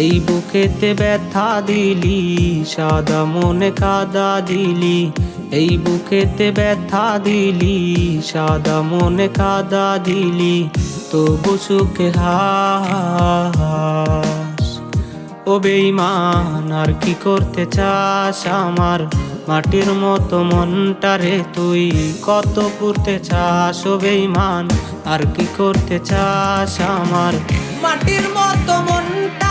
এই বুকেতে ব্যথা দিলি, সাদা মনে কাদা দিলি। এই বুকেতে ব্যথা দিলি, সাদা মনে কাদা দিলি। তবু সুখে হাস। ও বেইমান আর কি করতে চাস আমার? মাটির মতো মনটারে তুই, কত করতে চাস ও বেইমান আর কি করতে চাস আমার? মাটির মতো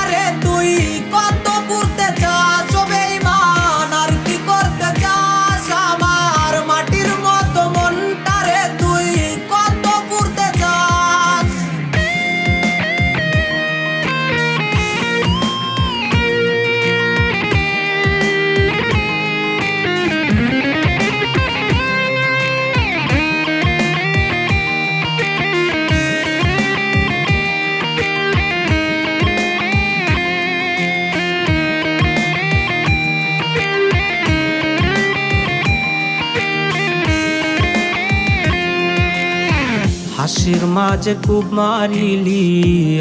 মনটারে তুই কত পুরতে চাস হাসির মাঝে খুব মারিলি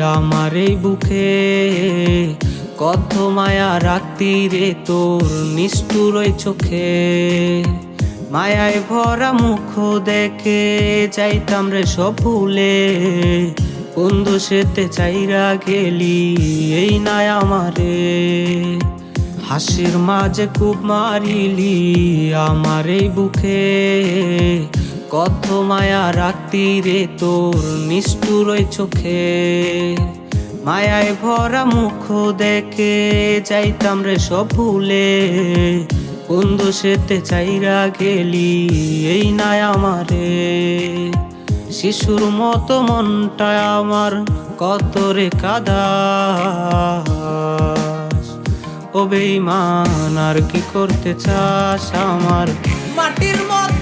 আমার এই বুকে। কত মায়া রাখতি রে তোর নিষ্ঠুর চোখে। মায়ায় ভরা মুখ দেখে যাইতাম রে সব ভুলে। বন্ধু সেতে চাইরা গেলি, এই নাই আমারে। হাসির মাঝে খুব মারিলি আমার এই বুকে। কত মায়া রাখতি রে তোর নিষ্ঠুর চোখে। মায়ায় ভরা মুখ দেখে যাইতাম রে সব ভুলে বন্ধু সেতে চাইরা গেলি, এই নাই আমারে। শিশুর মতো মনটা আমার কত রে কাদা ও বেইমান আর কি করতে চাস আমার? মাটির মতো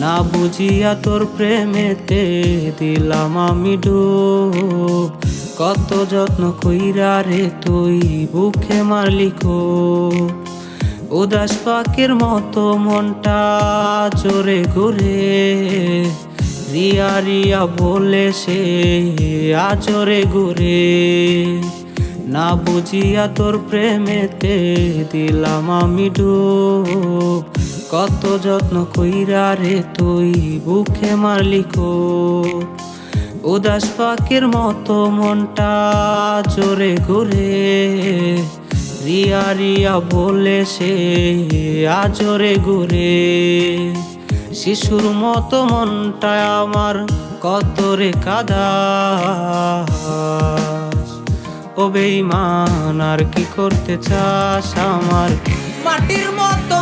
না বুঝিয়া তোর প্রেমেতে দিলাম আমি ডুব। কত যত্ন কইরা রে তুই বুকে মারলি কো। উদাস পাখির মতো মনটা জোরে ঘুরে। রিয়া রিয়া বলে সে আজরে ঘুরে। না বুঝিয়া তোর প্রেমেতে দিলাম আমি ডুব। কত যত্ন কইরা রে তুই বুকে মারলি কো উদাস পাখির মতো মনটা জোরে ঘুরে। রিয়া রিয়া বলে সে আজরে ঘুরে। শিশুর মতো মনটা আমার কত রে কাদা। ও বেইমান আর কি করতে চাস আমার? মাটির মতো